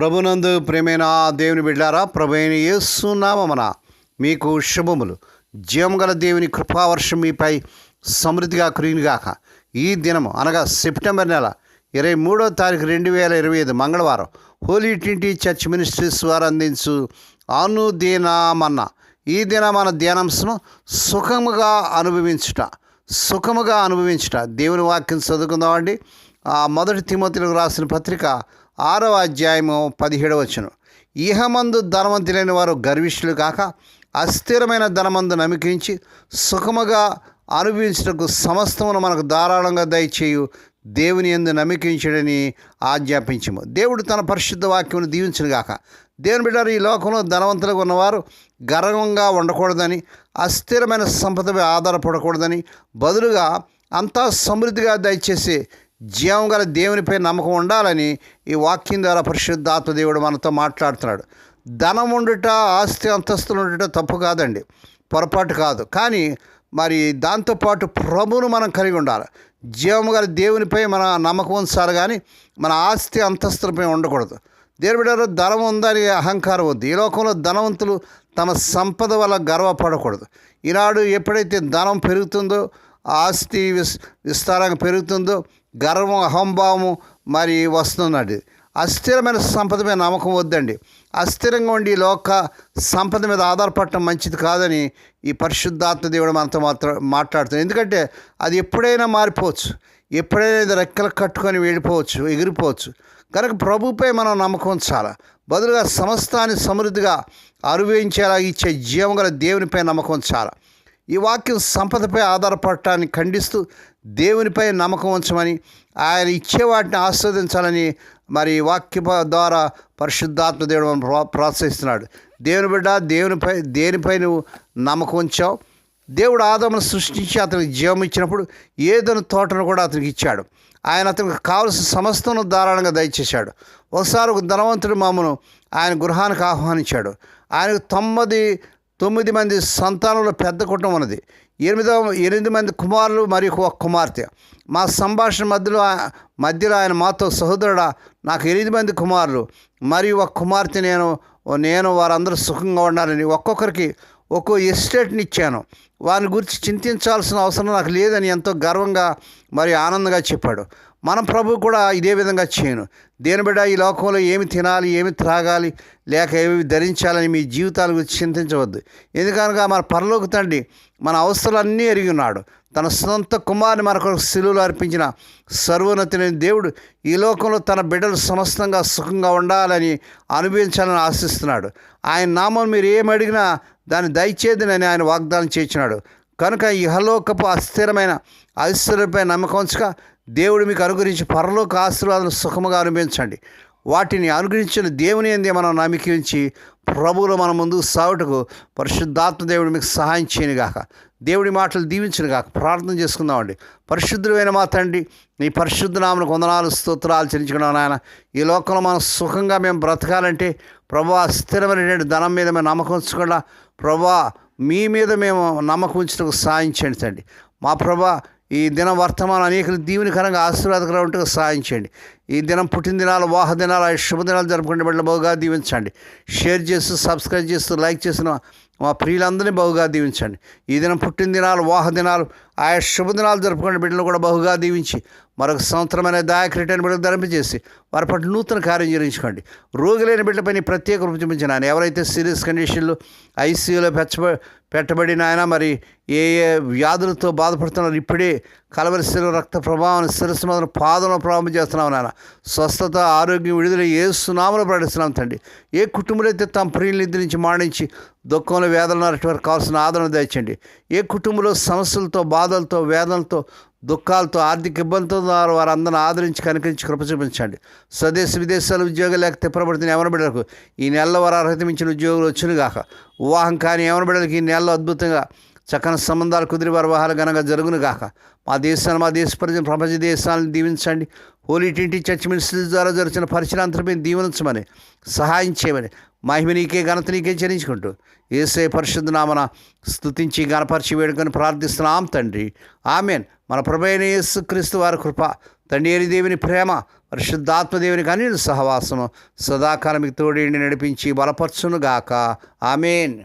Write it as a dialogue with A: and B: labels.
A: ప్రభునందు ప్రేమైన దేవుని బిడ్డారా ప్రభైన యేసునామన మీకు శుభములు. జీవగల దేవుని కృపావర్షం మీపై సమృద్ధిగా కురిగినగాక ఈ దినము అనగా సెప్టెంబర్ నెల ఇరవై మూడో తారీఖు రెండు వేల ఇరవై ఐదు మంగళవారం హోలీ ట్వంటీ చర్చ్ మినిస్ట్రీస్ వారు అందించు అనుదీనామన్న. ఈ దిన మన ధ్యానాంశం సుఖముగా అనుభవించుట సుఖముగా అనుభవించుట. దేవుని వాక్యం చదువుకుందామండి. ఆ మొదటి తిమోతిలకు రాసిన పత్రిక ఆరవ అధ్యాయము పదిహేడవ వచనం. ఇహమందు ధనవంతులైన వారు గర్విష్ఠులు కాక అస్థిరమైన ధనమందు నమికించి సుఖముగా అనుభవించుటకు సమస్తమును మనకు ధారాళంగా దయచేయు దేవుని ఎందు నమ్మకించడని ఆజ్ఞాపించము. దేవుడు తన పరిశుద్ధ వాక్యమును దీవించును గాక. దేవుని బిడ్డారు ఈ లోకంలో ధనవంతులుగా ఉన్నవారు గర్వంగా ఉండకూడదని అస్థిరమైన సంపదపై ఆధారపడకూడదని బదులుగా అంతా సమృద్ధిగా దయచేసి జీవం గల దేవునిపై నమ్మకం ఉండాలని ఈ వాక్యం ద్వారా పరిశుద్ధాత్మ దేవుడు మనతో మాట్లాడుతున్నాడు. ధనం ఉండుట ఆస్తి అంతస్తులు ఉండుట తప్పు కాదండి. పొరపాటు కాదు. కానీ మరి దాంతోపాటు ప్రభును మనం కలిగి ఉండాలి. జీవము గల దేవునిపై మన నమ్మకం ఉంచాలి కానీ మన ఆస్తి అంతస్తులపై ఉండకూడదు. దేవుడారు ధనం ఉందని అహంకారం వద్దు ఈ లోకంలో ధనవంతులు తమ సంపద వల్ల గర్వపడకూడదు. ఈనాడు ఎప్పుడైతే ధనం పెరుగుతుందో ఆస్తి విస్ విస్తారంగా పెరుగుతుందో గర్వం అహంభావము మరి వస్తున్నది. అస్థిరమైన సంపద మీద నమ్మకం వద్దండి. అస్థిరంగా ఉండి లోక సంపద మీద ఆధారపడటం మంచిది కాదని ఈ పరిశుద్ధాత్మ దేవుడు మనతో మాత్రం మాట్లాడుతుంది ఎందుకంటే అది ఎప్పుడైనా మారిపోవచ్చు. ఎప్పుడైనా ఇది రెక్కలు కట్టుకొని వెళ్ళిపోవచ్చు ఎగిరిపోవచ్చు. కనుక ప్రభుపై మనం నమ్మకం ఉంచాలి? బదులుగా సమస్తాన్ని సమృద్ధిగా అనుభవించేలా ఇచ్చే జీవం గల దేవునిపై నమ్మకం ఉంచాలి? ఈ వాక్యం సంపదపై ఆధారపడటాన్ని ఖండిస్తూ దేవునిపై నమ్మకం ఉంచమని ఆయన ఇచ్చే వాటిని ఆస్వాదించాలని మరి వాక్య ద్వారా పరిశుద్ధాత్మ దేవుడు మనల్ని ప్రో ప్రోత్సహిస్తున్నాడు. దేవుని బిడ్డ దేవునిపై దేనిపై నువ్వు నమ్మకం ఉంచావు? దేవుడు ఆదమును సృష్టించి అతనికి జీవం ఇచ్చినప్పుడు ఏదైనా తోటను కూడా అతనికి ఇచ్చాడు. ఆయన అతనికి కావలసిన సమస్తను ధారాళంగా దయచేశాడు. ఒకసారి ఒక ధనవంతుడు మామను ఆయన గృహానికి ఆహ్వానించాడు. ఆయనకు తొమ్మిది తొమ్మిది మంది సంతానంలో పెద్ద కుటుంబం ఉన్నది. ఎనిమిదో ఎనిమిది మంది కుమారులు మరియు ఒక కుమార్తె. మా సంభాషణ మధ్యలో మధ్యలో ఆయన మాతో సహోదరుడా నాకు ఎనిమిది మంది కుమారులు. మరియు ఒక కుమార్తె నేను నేను వారందరూ సుఖంగా ఉండాలని ఒక్కొక్కరికి ఒక్కో ఎస్టేట్ని ఇచ్చాను. వారిని గురించి చింతించాల్సిన అవసరం నాకు లేదని ఎంతో గర్వంగా మరియు ఆనందంగా చెప్పాడు. మన ప్రభు కూడా ఇదే విధంగా చేయను. దేని బిడ్డ ఈ లోకంలో ఏమి తినాలి ఏమి త్రాగాలి లేక ఏమి ధరించాలని మీ జీవితాల గురించి చింతించవద్దు. ఎందుకనగా మన పరలోక తండ్రి మన అవసరాలన్నీ ఎరిగి ఉన్నాడు. తన సొంత కుమారుని మనకు శిలువులు అర్పించిన సర్వోన్నతిని దేవుడు ఈ లోకంలో తన బిడ్డలు సమస్తంగా సుఖంగా ఉండాలని అనుభవించాలని ఆశిస్తున్నాడు. ఆయన నామం మీరు ఏమి అడిగినా దాన్ని దయచేదని ఆయన వాగ్దానం చేసినాడు కనుక ఇహలోకపు అస్థిరమైన ఐశ్వర్యపై నమ్మకం ఉంచక దేవుడు మీకు అనుగ్రహించి పరలోక ఆశీర్వాదాలు సుఖముగా అనుభవించండి. వాటిని అనుగ్రహించిన దేవుని ఎందే మనం నమ్మకించి ప్రభువులు మన ముందు సాగుటకు పరిశుద్ధాత్మ దేవుడు మీకు సహాయం చేయను గాక దేవుడి మాటలు దీవించను గాక ప్రార్థన చేసుకుందామండి. పరిశుద్ధుడైన మా తండ్రి నీ పరిశుద్ధ నామను స్తోత్రాలు చెల్లించుకున్నాం నాయన. ఈ లోకంలో మనం సుఖంగా మేము బ్రతకాలంటే ప్రభా స్థిరమైనటువంటి ధనం మీద మేము నమ్మకం ఉంచకుండా ప్రభా మీ మీద మేము నమ్మకం ఉంచడానికి సాయం చేయండి తండ్రి. మా ప్రభా ఈ దినం వర్తమానం అనేక దీవెనకరంగా ఆశీర్వాదకరంగా ఉంటే సాయం చేయండి. ఈ దినం పుట్టినదినాలు వాహ దినాలు ఆ శుభదినాలు జరుపుకునే బిడ్డలు బహుగా దీవించండి. షేర్ చేస్తూ సబ్స్క్రైబ్ చేస్తూ లైక్ చేసిన మా ప్రియులందరినీ బహుగా దీవించండి. ఈ దినం పుట్టిన దినాలు వాహ దినాలు ఆయా శుభదినాలు జరుపుకునే బిడ్డలు కూడా బహుగా దీవించి మరొక సంవత్సరమైన దాయకరిటైన బిడ్డలు ధరింపజేసి వారి పట్ల నూతన కార్యం జరిగించుకోండి. రోగులైన లేని నీ ప్రత్యేక రూపు చూపించిన ఎవరైతే సీరియస్ కండిషన్లు ఐసీయూలో పెంచబ పెట్టబడిన ఆయన మరి ఏ ఏ వ్యాధులతో బాధపడుతున్నారు? ఇప్పుడే కలవరిశిల రక్త ప్రభావం శిరస్సు మొదలు పాదంలో ప్రారంభం చేస్తున్నాం నాన్న స్వస్థత ఆరోగ్యం విడుదల ఏ సునామలు ప్రకటిస్తున్నాం తండ్రి. ఏ కుటుంబంలో అయితే తమ ప్రియుల నిద్ర నుంచి మాడించి దుఃఖంలో వేదనలు వారికి కావాల్సిన ఆదరణ తెచ్చండి ఏ కుటుంబంలో సమస్యలతో బాధలతో వేదనలతో దుఃఖాలతో ఆర్థిక ఇబ్బందులతో వారు వారందరిని ఆదరించి కనికరించి కృప చూపించండి. స్వదేశ విదేశాలు ఉద్యోగాలు లేక తిప్పబడుతున్న ఎవరి బిడ్డలకు ఈ నెలలో వారు అర్హత మించిన ఉద్యోగులు వచ్చును గాక వివాహం కానీ ఎవరి బిడ్డలకి ఈ నెలలో అద్భుతంగా చక్కని సంబంధాలు కుదిరి వివాహాలు ఘనంగా జరుగును గాక మా దేశాన్ని మా దేశ ప్రజలు ప్రపంచ దేశాలను దీవించండి. హోలీ టింటి చర్చ్ మినిస్ట్రీ ద్వారా జరుగుతున్న పరిచయాలంతరపై దీవించమని సహాయం చేయమని మహిమ నీకే ఘనత నీకే చెల్లించుకుంటూ ఏసే పరిశుద్ధ నామన స్థుతించి గణపరిచి వేడుకొని ప్రార్థిస్తున్నాం తండ్రి. ఆమెన్. మన ప్రభైన యేసు క్రీస్తు వారి కృప తండ్రి దేవుని ప్రేమ పరిశుద్ధాత్మదేవుని కానీ సహవాసము సదాకాలం మీకు తోడేండి నడిపించి బలపరచునుగాక. ఆమెన్.